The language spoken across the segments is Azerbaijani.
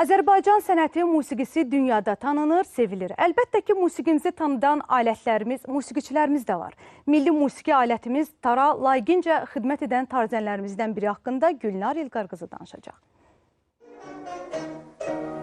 Azərbaycan sənəti musiqisi dünyada tanınır, sevilir. Əlbəttə ki, musiqimizi tanıdan alətlərimiz, musiqiçilərimiz də var. Milli musiqi alətimiz tara layiqincə xidmət edən tarzənlərimizdən biri haqqında Gülnar İlqar qızı danışacaq.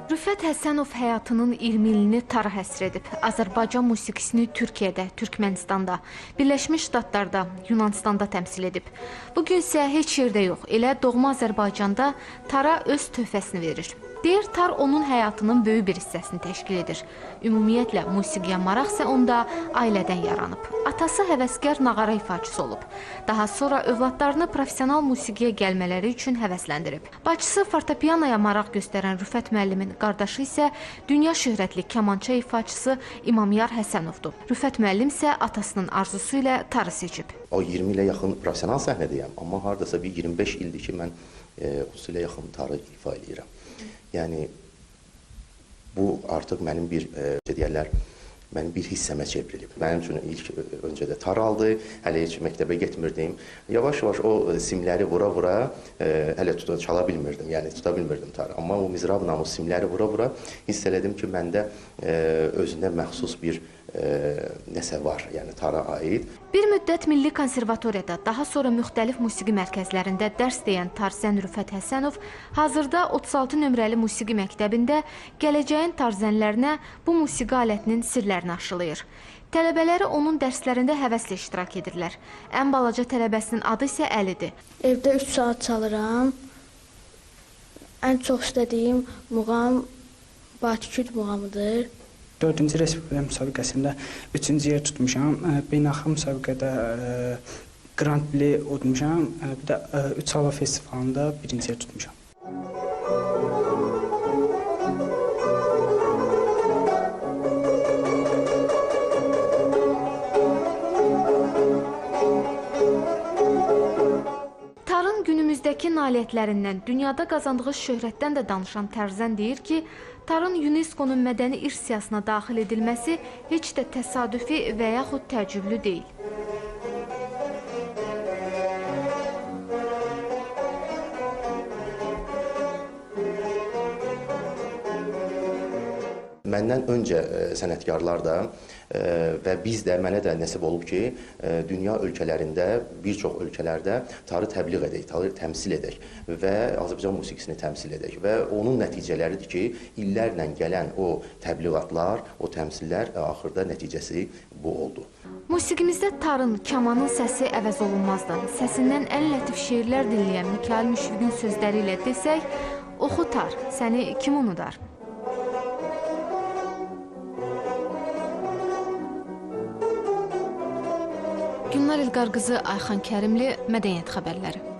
Rüfət Həsənov həyatının 20 ilini tara həsr edib. Azərbaycan musiqisini Türkiyədə, Türkmənistanda, Birləşmiş Ştatlarda, Yunanistanda təmsil edib. Bu gün isə heç yerdə yox, elə doğma Azərbaycanda tara öz töhfəsini verir. Deyir, tar onun həyatının böyük bir hissəsini təşkil edir. Ümumiyyətlə, musiqiyə maraq isə onda ailədən yaranıb. Atası həvəskar nağara ifaçısı olub. Daha sonra övladlarını professional musiqiyə gəlmələri üçün həvəsləndirib. Bacısı fortepianoya maraq göstərən Rüfət müəllimin qardaşı isə dünya şöhrətli kamança ifaçısı İmamyar Həsənovdur. Rüfət müəllim isə atasının arzusu ilə tarı seçib. O 20 ilə yaxın professional səhnədəyəm, amma hardasa bir 25 ildir ki, mən e, 30 ilə yaxın tarı ifa edirəm. Yəni bu artıq mənim bir e, deyirlər, mənim bir hissəmə çevrilib. Mənim üçün ilk e, öncə də tar aldı. Hələ heç məktəbə getmirdim. Yavaş-yavaş o e, simləri vura-vura e, hələ tuta çala bilmirdim. Yəni tuta bilmirdim tarı. Amma o mizrabla o simləri vura-vura hiss elədim ki, məndə e, özünə məxsus bir e, nəsə var, yəni tara aid. Bir müddət Milli Konservatoriyada, daha sonra müxtəlif musiqi mərkəzlərində dərs deyən Tarzən Rüfət Həsənov hazırda 36 nömrəli musiqi məktəbində gələcəyin tarzənlərinə bu musiqi alətinin sirlərini aşılayır. Tələbələri onun dərslərində həvəslə iştirak edirlər. Ən balaca tələbəsinin adı isə Əlidir. Evdə 3 saat çalıram. Ən çox istədiyim muğam Baküküd muğamıdır. Dördüncü Respublika müsabiqəsində üçüncü yer tutmuşam. Beynəlxalq müsabiqədə Grand Prix udmuşam. Bir də ə, Üç Hava festivalında birinci yer tutmuşam. Günümüzdəki nailiyyətlərindən, dünyada qazandığı şöhrətdən də danışan Tərzən deyir ki, tarın UNESCO-nun mədəni irs siyahısına daxil edilməsi heç də təsadüfi və yaxud təəccüblü deyil. Məndən öncə e, sənətkarlar da e, və biz də mənə də nəsib olub ki, e, dünya ölkələrində, bir çox ölkələrdə tarı təbliğ edək, tarı təmsil edək və Azərbaycan musiqisini təmsil edək və onun nəticələridir ki, illərlə gələn o təbliğatlar, o təmsillər axırda nəticəsi bu oldu. Musiqimizdə tarın, kamanın səsi əvəz olunmazdır. Səsindən ən lətif şeirlər dinləyən Mikail Müşfiqin sözləri ilə desək, oxu tar, səni kim unudar? Günlar İlqar qızı Ayxan Kərimli, Mədəniyyət xəbərləri.